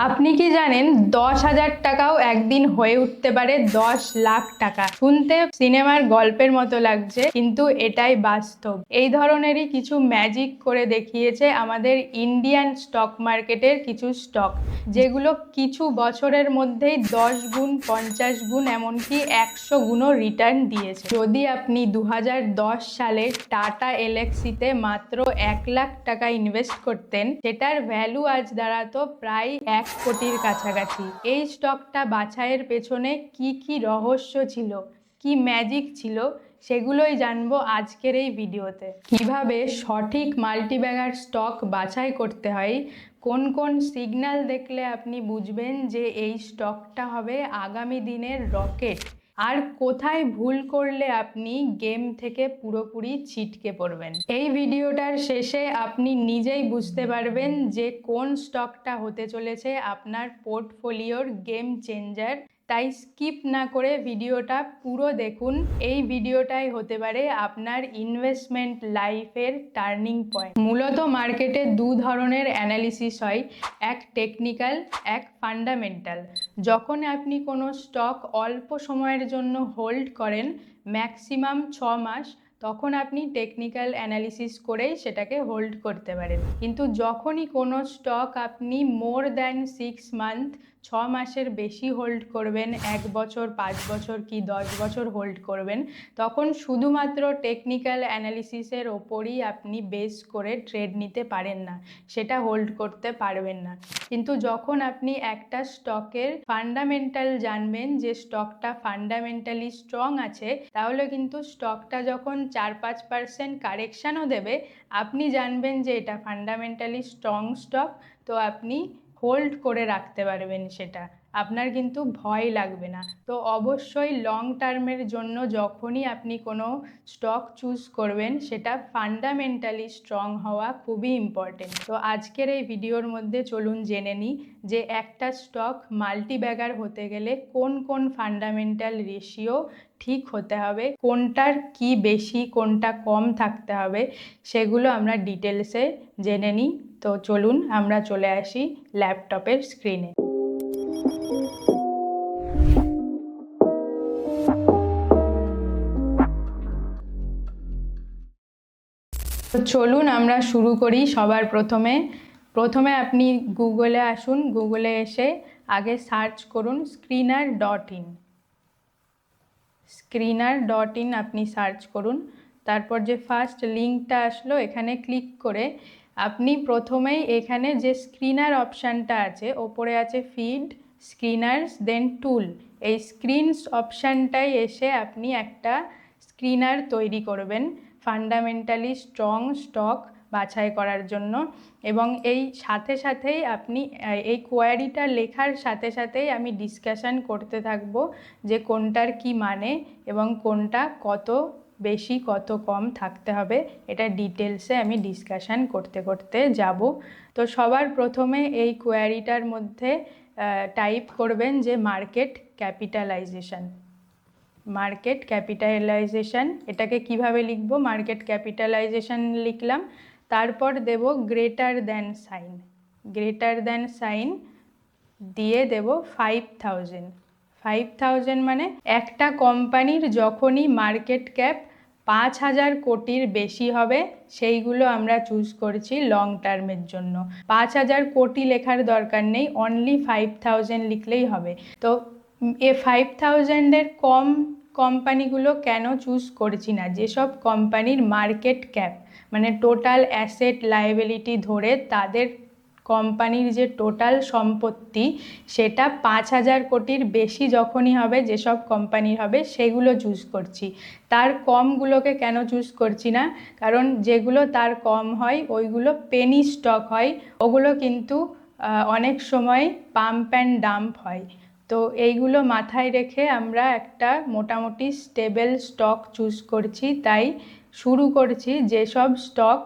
a আপনি কি জানেন, দশ হাজার টাকাও একদিন হয়ে উঠতে পারে দশ লাখ টাকা। শুনতে সিনেমার গল্পের মতো লাগছে, কিন্তু এটাই বাস্তব। এই ধরনেরই কিছু ম্যাজিক করে দেখিয়েছে আমাদের ইন্ডিয়ান স্টক মার্কেটের কিছু স্টক যেগুলো কিছু বছরের মধ্যেই দশ গুণ, পঞ্চাশ গুণ, এমনকি একশো গুণও রিটার্ন দিয়েছে। যদি আপনি দু হাজার দশ সালে টাটা এলএক্সিতে মাত্র এক লাখ টাকা ইনভেস্ট করতেন, সেটার ভ্যালু আজ দাঁড়াতো প্রায় এক কোটির কাছাকাছি। এই স্টকটা বাছাইয়ের পেছনে কি কি রহস্য ছিল, কি ম্যাজিক ছিল, সেগুলোই জানব আজকের এই ভিডিওতে। কীভাবে সঠিক মাল্টিব্যাগার স্টক বাছাই করতে হয়, কোন কোন সিগন্যাল দেখলে আপনি বুঝবেন যে এই স্টকটা হবে আগামী দিনের রকেট আর কোথায় ভুল করলে আপনি গেম থেকে পুরোপুরি ছিটকে পড়বেন? এই ভিডিওটার শেষে আপনি নিজেই বুঝতে পারবেন যে কোন স্টকটা হতে চলেছে আপনার পোর্টফোলিওর গেম চেঞ্জার তাই স্কিপ না করে ভিডিওটা পুরো দেখুন। এই ভিডিওটাই হতে পারে আপনার ইনভেস্টমেন্ট লাইফের টার্নিং পয়েন্ট মূলত মার্কেটে দু ধরনের অ্যানালিসিস হয়, এক টেকনিক্যাল এক ফান্ডামেন্টাল যখন আপনি কোনো স্টক অল্প সময়ের জন্য হোল্ড করেন ম্যাক্সিমাম ছ মাস, তখন আপনি টেকনিক্যাল অ্যানালিসিস করেই সেটাকে হোল্ড করতে পারেন। কিন্তু যখনই কোনো স্টক আপনি মোর দ্যান সিক্স মান্থ ছ মাসের বেশি হোল্ড করবেন, এক বছর, পাঁচ বছর কি দশ বছর হোল্ড করবেন, তখন শুধুমাত্র টেকনিক্যাল অ্যানালিসিসের ওপরই আপনি বেস করে ট্রেড নিতে পারেন না, সেটা হোল্ড করতে পারবেন না। কিন্তু যখন আপনি একটা স্টকের ফান্ডামেন্টাল জানবেন যে স্টকটা ফান্ডামেন্টালি স্ট্রং আছে, তাহলে কিন্তু স্টকটা যখন চার পাঁচ পার্সেন্ট কারেকশানও দেবে, আপনি জানবেন যে এটা ফান্ডামেন্টালি স্ট্রং স্টক তো আপনি হোল্ড করে রাখতে পারবেন সেটা। আপনার কিন্তু ভয় লাগবে না। তো অবশ্যই লং টার্মের জন্য যখনই আপনি কোনো স্টক চুজ করবেন, সেটা ফান্ডামেন্টালি স্ট্রং হওয়া খুবই ইম্পর্টেন্ট তো আজকের এই ভিডিওর মধ্যে চলুন জেনে নিই যে একটা স্টক মাল্টিব্যাগার হতে গেলে কোন কোন ফান্ডামেন্টাল রেশিও ঠিক হতে হবে, কোনটার কি বেশি, কোনটা কম থাকতে হবে, সেগুলো আমরা ডিটেলসে জেনে নিই। তো চলুন আমরা চলে আসি ল্যাপটপের স্ক্রিনে তো চলুন আমরা শুরু করি সবার প্রথমে। প্রথমে আপনি গুগলে আসুন, গুগলে এসে আগে সার্চ করুন screener dot in. Screener dot in আপনি সার্চ করুন, তারপর যে ফার্স্ট লিঙ্কটা আসলো এখানে ক্লিক করে আপনি প্রথমেই এখানে যে স্ক্রিনার অপশানটা আছে, ওপরে আছে ফিড স্ক্রিনার্স দেন টুল এই স্ক্রিনস অপশানটায় এসে আপনি একটা স্ক্রিনার তৈরি করবেন ফান্ডামেন্টালি স্ট্রং স্টক বাছাই করার জন্য। এবং এই সাথে সাথেই আপনি এই কোয়ারিটা লেখার সাথে সাথেই আমি ডিসকাশান করতে থাকব যে কোনটার কি মানে এবং কোনটা কত বেশি, কত কম থাকতে হবে। এটা ডিটেলসে আমি ডিসকাশান করতে করতে যাব। তো সবার প্রথমে এই কোয়ারিটার মধ্যে টাইপ করবেন যে মার্কেট ক্যাপিটালাইজেশন। মার্কেট ক্যাপিটালাইজেশন, এটাকে কীভাবে লিখব? মার্কেট ক্যাপিটালাইজেশন লিখলাম, তারপর দেব greater than sign. Greater than sign দিয়ে দেব ফাইভ থাউজেন্ড। ফাইভ থাউজেন্ড মানে একটা কোম্পানির যখনই মার্কেট ক্যাপ পাঁচ হাজার কোটির বেশি হবে, সেইগুলো আমরা চুজ করছি লং টার্মের জন্য। পাঁচ হাজার কোটি লেখার দরকার নেই অনলি ফাইভ থাউজেন্ড লিখলেই হবে। তো এ ফাইভ থাউজেন্ডের কম কোম্পানিগুলো কেন চুজ করছি না? যেসব কোম্পানির মার্কেট ক্যাপ মানে টোটাল অ্যাসেট লাইবিলিটি ধরে তাদের কোম্পানির যে টোটাল সম্পত্তি, সেটা পাঁচ হাজার কোটির বেশি যখনই হবে, যেসব কোম্পানির হবে, সেগুলো চুজ করছি। তার কমগুলোকে কেন চুজ করছি না? কারণ যেগুলো তার কম হয়, ওইগুলো পেনি স্টক হয়, ওগুলো কিন্তু অনেক সময় পাম্প অ্যান্ড ডাম্প হয়। তো এইগুলো মাথায় রেখে আমরা একটা মোটামুটি স্টেবল স্টক চুজ করছি, তাই শুরু করছি যেসব স্টক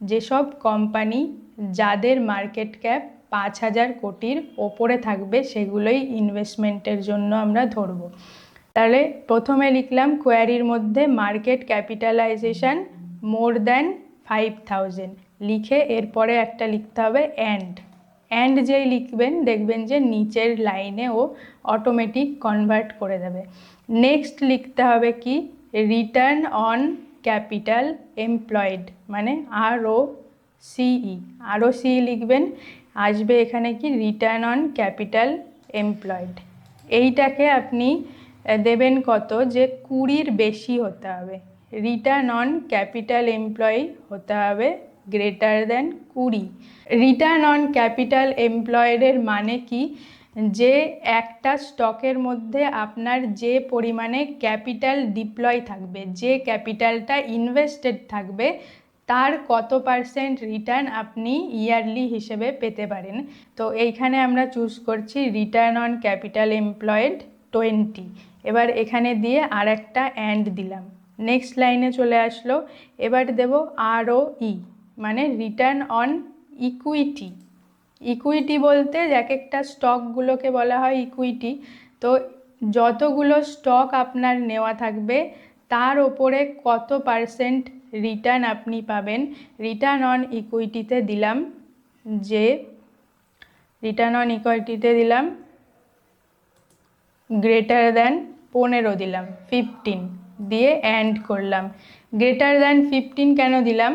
যেসব কোম্পানি যাদের মার্কেট ক্যাপ পাঁচ হাজার কোটির ওপরে থাকবে, সেগুলোই ইনভেস্টমেন্টের জন্য আমরা ধরবো। তাহলে প্রথমে লিখলাম কোয়ারির মধ্যে market capitalisation more than five thousand লিখে এরপরে একটা লিখতে হবে অ্যান্ড অ্যান্ড যেই লিখবেন, দেখবেন যে নিচের লাইনে ও অটোমেটিক কনভার্ট করে দেবে। নেক্সট লিখতে হবে কি? রিটার্ন অন ক্যাপিটাল এমপ্লয়েড মানে আর ও সিই আরও সি লিখবেন। আসবে এখানে কি? রিটার্ন অন ক্যাপিটাল এমপ্লয়েড এইটাকে আপনি দেবেন কত? যে কুড়ির বেশি হতে হবে। রিটার্ন অন ক্যাপিটাল এমপ্লয়ি হতে হবে গ্রেটার দেন কুড়ি। রিটার্ন অন ক্যাপিটাল এমপ্লয়েডের মানে কি? যে একটা স্টকের মধ্যে আপনার যে পরিমাণে ক্যাপিটাল ডিপ্লয় থাকবে, যে ক্যাপিটালটা ইনভেস্টেড থাকবে তার কত পার্সেন্ট রিটার্ন আপনি ইয়ারলি হিসেবে পেতে পারেন? তো এইখানে আমরা চুজ করছি return on capital employed twenty এবার এখানে দিয়ে আর একটা অ্যান্ড দিলাম নেক্সট লাইনে চলে আসলো। এবার দেব আরও ই মানে রিটার্ন অন ইকুইটি ইকুইটি বলতে এক একটা স্টকগুলোকে বলা হয় ইকুইটি তো যতগুলো স্টক আপনার নেওয়া থাকবে, তার ওপরে কত পার্সেন্ট রিটার্ন আপনি পাবেন। রিটার্ন অন ইকুইটিতে দিলাম যে, রিটার্ন অন ইকুইটিতে দিলাম, গ্রেটার দ্যান পনেরো দিলাম, ফিফটিন দিয়ে অ্যান্ড করলাম। গ্রেটার দ্যান ফিফটিন কেন দিলাম?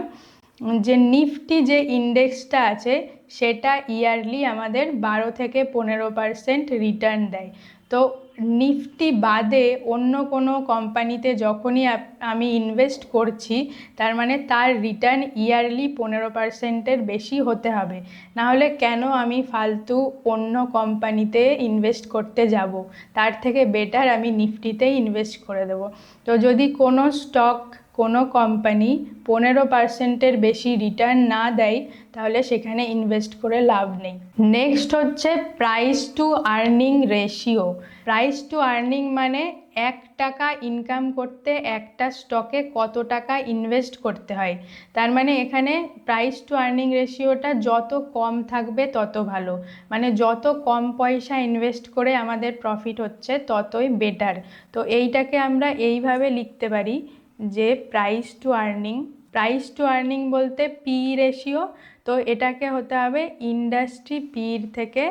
যে নিফটি যে ইন্ডেক্সটা আছে, সেটা ইয়ারলি আমাদের বারো থেকে পনেরো পার্সেন্ট রিটার্ন দেয়। তো নিফটি বাদে অন্য কোনো কোম্পানিতে যখনই আমি ইনভেস্ট করছি, তার মানে তার রিটার্ন ইয়ারলি পনেরো পার্সেন্টের বেশি হতে হবে। নাহলে কেন আমি ফালতু অন্য কোম্পানিতে ইনভেস্ট করতে যাব? তার থেকে বেটার আমি নিফটিতেই ইনভেস্ট করে দেব। তো যদি কোনো স্টক কোনো কোম্পানি পনেরো পার্সেন্টের বেশি রিটার্ন না দেয়, তাহলে সেখানে ইনভেস্ট করে লাভ নেই। নেক্সট হচ্ছে price to earning ratio price to earning মানে এক টাকা ইনকাম করতে একটা স্টকে কত টাকা ইনভেস্ট করতে হয়। তার মানে এখানে প্রাইস টু আর্নিং রেশিওটা যত কম থাকবে তত ভালো। মানে যত কম পয়সা ইনভেস্ট করে আমাদের প্রফিট হচ্ছে ততই বেটার তো এইটাকে আমরা এইভাবে লিখতে পারি। যে price to earning price to earning বলতে পি রেশিও তো এটাকে হতে হবে ইন্ডাস্ট্রি পির থেকে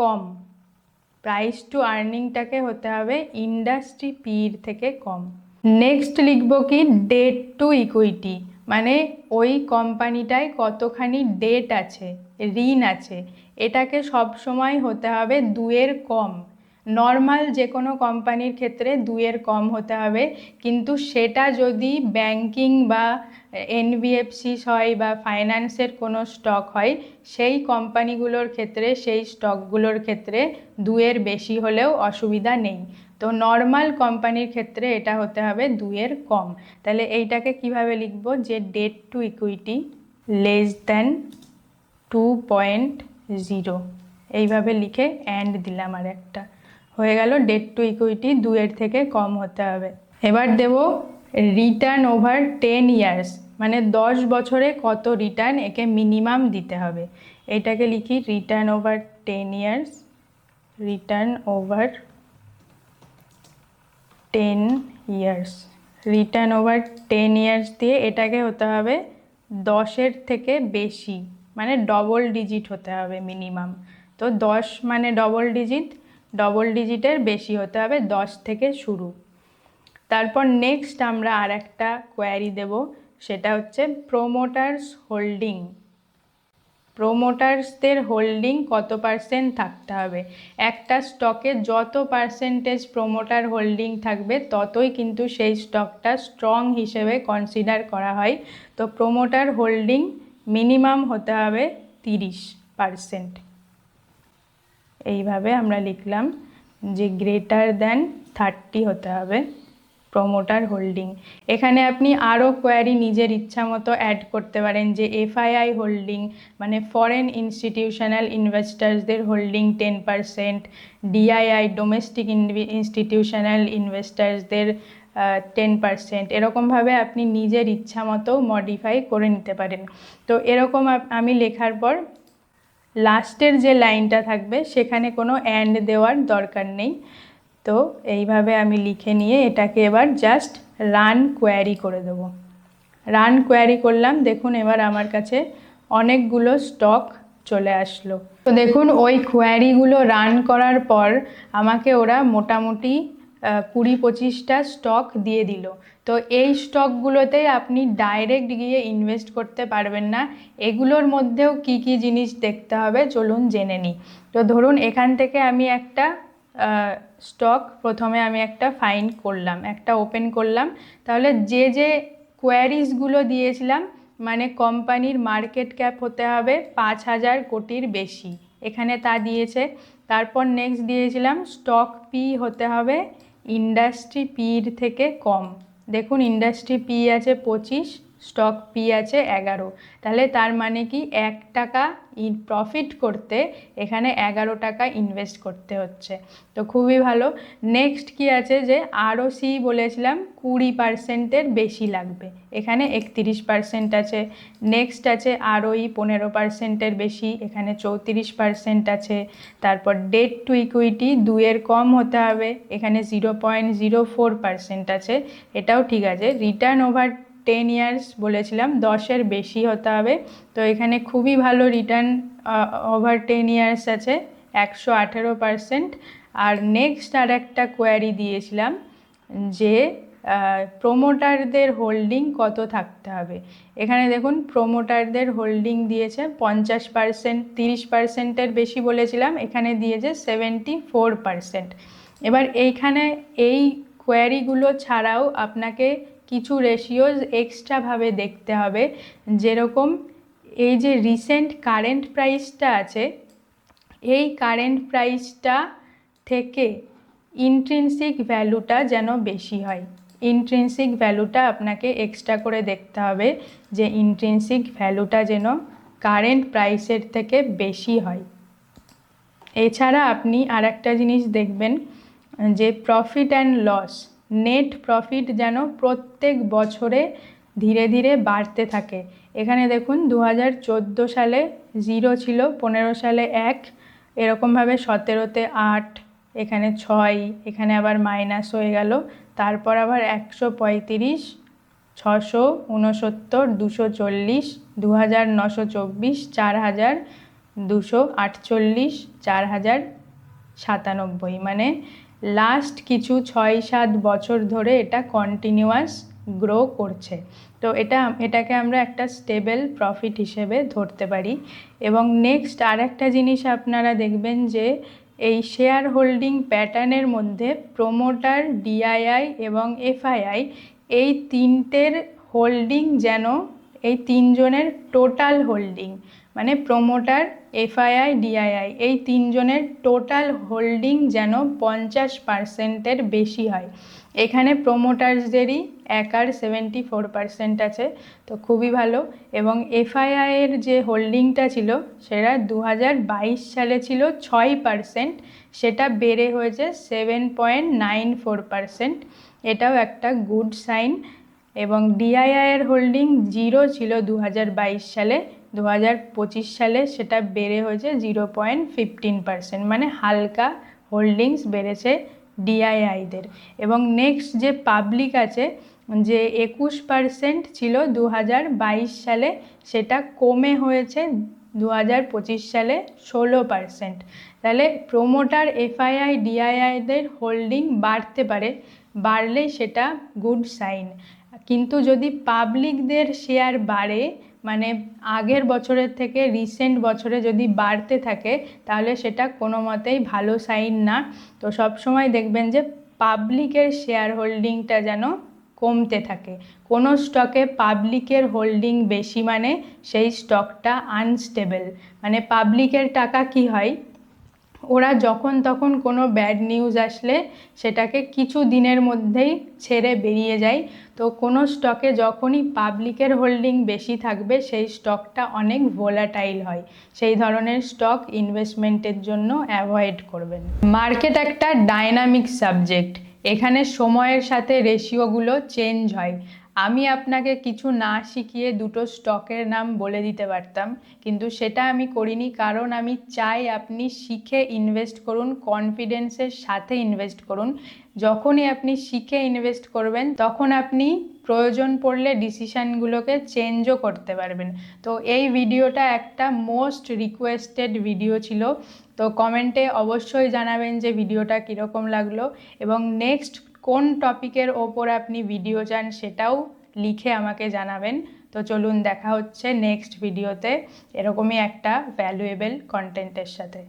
কম। প্রাইস টু আর্নিংটাকে হতে হবে ইন্ডাস্ট্রি পির থেকে কম। নেক্সট লিখব কি? ডেট টু ইকুইটি মানে ওই কোম্পানিটায় কতখানি ডেট আছে, ঋণ আছে, এটাকে সব সময় হতে হবে দুয়ের কম। নর্মাল যে কোনো কোম্পানির ক্ষেত্রে দুইয়ের কম হতে হবে। কিন্তু সেটা যদি ব্যাংকিং বা এনবিএফসি হয় বা ফাইন্যান্সের কোনো স্টক হয়, সেই কোম্পানিগুলোর ক্ষেত্রে, সেই স্টকগুলোর ক্ষেত্রে দুয়ের বেশি হলেও অসুবিধা নেই। তো নর্মাল কোম্পানির ক্ষেত্রে এটা হতে হবে দুয়ের কম। তাহলে এইটাকে কীভাবে লিখব? যে debt to equity less than two point zero এইভাবে লিখে অ্যান্ড দিলাম আর একটা হয়ে গেল ডেট টু ইকুইটি দুয়ের থেকে কম হতে হবে। এবার দেব রিটার্ন ওভার টেন ইয়ার্স মানে দশ বছরে কত রিটার্ন একে মিনিমাম দিতে হবে। এটাকে লিখি return over ten years return over ten years return over ten years দিয়ে এটাকে হতে হবে দশের থেকে বেশি মানে ডবল ডিজিট হতে হবে মিনিমাম তো দশ মানে ডবল ডিজিট ডবল ডিজিটের বেশি হতে হবে দশ থেকে শুরু। তারপর নেক্সট আমরা আর একটা কোয়ারি দেব, সেটা হচ্ছে প্রোমোটার্স হোল্ডিং প্রোমোটার্সদের হোল্ডিং কত পার্সেন্ট থাকতে হবে? একটা স্টকে যত পার্সেন্টেজ প্রোমোটার হোল্ডিং থাকবে, ততই কিন্তু সেই স্টকটা স্ট্রং হিসেবে কনসিডার করা হয়। তো প্রোমোটার হোল্ডিং মিনিমাম হতে হবে তিরিশ পার্সেন্ট এইভাবে আমরা লিখলাম যে গ্রেটার দ্যান থার্টি হতে হবে প্রোমোটার হোল্ডিং এখানে আপনি আরও কোয়ারি নিজের ইচ্ছা মতো অ্যাড করতে পারেন যে এফআইআই হোল্ডিং মানে foreign institutional ইনভেস্টার্সদের holding ten percent DII domestic institutional ইনভেস্টার্সদের ten percent এরকমভাবে আপনি নিজের ইচ্ছা মতো মডিফাই করে নিতে পারেন। তো এরকম আমি লেখার পর লাস্টের যে লাইনটা থাকবে, সেখানে কোনো অ্যান্ড দেওয়ার দরকার নেই। তো এইভাবে আমি লিখে নিয়ে এটাকে এবার জাস্ট রান কোয়ারি করে দেব। রান কোয়ারি করলাম, দেখুন এবার আমার কাছে অনেকগুলো স্টক চলে আসলো। তো দেখুন, ওই কোয়ারিগুলো রান করার পর আমাকে ওরা মোটামুটি কুড়ি পঁচিশটা স্টক দিয়ে দিল। তো এই স্টকগুলোতে আপনি ডাইরেক্ট গিয়ে ইনভেস্ট করতে পারবেন না। এগুলোর মধ্যেও কি কি জিনিস দেখতে হবে চলুন জেনে নিই। তো ধরুন এখান থেকে আমি একটা স্টক প্রথমে আমি একটা ফাইন করলাম, একটা ওপেন করলাম। তাহলে যে যে কোয়ারিজগুলো দিয়েছিলাম মানে কোম্পানির মার্কেট ক্যাপ হতে হবে পাঁচ হাজার কোটির বেশি। এখানে তা দিয়েছে। তারপর নেক্সট দিয়েছিলাম স্টক পি হতে হবে ইন্ডাস্ট্রি পির থেকে কম। দেখুন ইন্ডাস্ট্রি পি আছে পঁচিশ স্টক পি আছে এগারো। তাহলে তার মানে কি এক টাকা প্রফিট করতে এখানে এগারো টাকা ইনভেস্ট করতে হচ্ছে। তো খুবই ভালো। নেক্সট কি আছে যে আরও সি বলেছিলাম কুড়ি পার্সেন্টের বেশি লাগবে। এখানে একত্রিশ পার্সেন্ট আছে। নেক্সট আছে আরওই পনেরো পার্সেন্টের বেশি, এখানে চৌত্রিশ পার্সেন্ট আছে। তারপর ডেট টু ইকুইটি দুইয়ের কম হতে হবে, এখানে zero point zero four percent আছে। এটাও ঠিক আছে। রিটার্ন ওভার টেন ইয়ার্স বলেছিলাম দশের বেশি হতে হবে। তো এখানে খুবই ভালো রিটার্ন ওভার টেন ইয়ার্স আছে, একশো আঠেরো পার্সেন্ট আর নেক্সট আর একটা কোয়ারি দিয়েছিলাম যে প্রোমোটারদের হোল্ডিং কত থাকতে হবে? এখানে দেখুন প্রোমোটারদের হোল্ডিং দিয়েছে পঞ্চাশ পার্সেন্ট তিরিশ পার্সেন্টের বেশি বলেছিলাম, এখানে দিয়েছে সেভেন্টি ফোর পার্সেন্ট এবার এইখানে এই কোয়ারিগুলো ছাড়াও আপনাকে কিছু রেশিওজ এক্সট্রাভাবে দেখতে হবে। যেরকম এই যে রিসেন্ট কারেন্ট প্রাইসটা আছে, এই কারেন্ট প্রাইসটা থেকে ইন্ট্রিনসিক ভ্যালুটা যেন বেশি হয়। ইন্ট্রিনসিক ভ্যালুটা আপনাকে এক্সট্রা করে দেখতে হবে যে ইন্ট্রিনসিক ভ্যালুটা যেন কারেন্ট প্রাইসের থেকে বেশি হয়। এছাড়া আপনি আর একটা জিনিস দেখবেন যে profit and loss net profit যেন প্রত্যেক বছরে ধীরে ধীরে বাড়তে থাকে। এখানে দেখুন দু হাজার চোদ্দ সালে জিরো ছিল, পনেরো সালে এক, এরকমভাবে সতেরোতে আট, এখানে ছয়, এখানে আবার মাইনাস হয়ে গেল। তারপর আবার একশো পঁয়ত্রিশ, ছশো উনসত্তর, দুশো চল্লিশ দু হাজার নশো চব্বিশ চার হাজার দুশো আটচল্লিশ চার হাজার সাতানব্বই। মানে লাস্ট কিছু ছয় সাত বছর ধরে এটা কন্টিনিউয়াস গ্রো করছে। তো এটা, এটাকে আমরা একটা স্টেবল প্রফিট হিসেবে ধরতে পারি। এবং নেক্সট আর একটা জিনিস আপনারা দেখবেন যে, এই শেয়ার হোল্ডিং প্যাটার্নের মধ্যে প্রোমোটার ডিআইআই এবং এফআইআই এই তিনটের হোল্ডিং যেন এই তিনজনের টোটাল হোল্ডিং মানে প্রোমোটার, এফআইআই, ডিআইআই, এই তিনজনের টোটাল হোল্ডিং যেন পঞ্চাশ পার্সেন্টের বেশি হয়। এখানে প্রোমোটার্সদেরই একার সেভেন্টি ফোর পার্সেন্ট আছে, তো খুবই ভালো। এবং এফআইআইয়ের যে হোল্ডিংটা ছিল, সেটা দু হাজার বাইশ সালে ছিল ছয় পার্সেন্ট, সেটা বেড়ে হয়েছে seven point nine four percent. এটাও একটা গুড সাইন। এবং ডিআইআইয়ের হোল্ডিং জিরো ছিল দু হাজার বাইশ সালে দু হাজার পঁচিশ সালে সেটা বেড়ে হয়েছে জিরো পয়েন্ট ফিফটিন পার্সেন্ট মানে হালকা হোল্ডিংস বেড়েছে ডিআইআইদের এবং নেক্সট যে পাবলিক আছে, যে একুশ পার্সেন্ট ছিল দু হাজার বাইশ সালে, সেটা কমে হয়েছে দু হাজার পঁচিশ সালে ষোলো পার্সেন্ট তাহলে প্রোমোটার এফআইআই ডিআইআইদের হোল্ডিং বাড়তে পারে, বাড়লে সেটা গুড সাইন কিন্তু যদি পাবলিকদের শেয়ার বাড়ে মানে আগের বছরের থেকে রিসেন্ট বছরে যদি বাড়তে থাকে, তাহলে সেটা কোনো মতেই ভালো সাইন না। তো সব সময় দেখবেন যে পাবলিকের শেয়ার হোল্ডিংটা যেন কমতে থাকে। কোনো স্টকে পাবলিকের হোল্ডিং বেশি মানে সেই স্টকটা আনস্টেবল মানে পাবলিকের টাকা কি হয়? ওরা যখন তখন কোনো ব্যাড নিউজ আসলে সেটাকে কিছু দিনের মধ্যেই ছেড়ে বেরিয়ে যায়। তো কোনো স্টকে যখনই পাবলিকের হোল্ডিং বেশি থাকবে, সেই স্টকটা অনেক ভোলাটাইল হয়। সেই ধরনের স্টক ইনভেস্টমেন্টের জন্য অ্যাভয়েড করবেন। মার্কেট একটা ডাইনামিক সাবজেক্ট এখানে সময়ের সাথে রেশিওগুলো চেঞ্জ হয়। আমি আপনাকে কিছু না শিখিয়ে দুটো স্টকের নাম বলে দিতে পারতাম, কিন্তু সেটা আমি করিনি কারণ আমি চাই আপনি শিখে ইনভেস্ট করুন কনফিডেন্সের সাথে ইনভেস্ট করুন। যখনই আপনি শিখে ইনভেস্ট করবেন, তখন আপনি প্রয়োজন পড়লে ডিসিশানগুলোকে চেঞ্জও করতে পারবেন। তো এই ভিডিওটা একটা মোস্ট রিকোয়েস্টেড ভিডিও ছিল। তো কমেন্টে অবশ্যই জানাবেন যে ভিডিওটা কীরকম লাগল। এবং নেক্সট কোন টপিকের ওপর আপনি ভিডিও চান সেটাও লিখে আমাকে জানাবেন। তো চলুন দেখা হচ্ছে নেক্সট ভিডিওতে। এরকমই একটা ভ্যালুয়েবল কন্টেন্টের সাথে।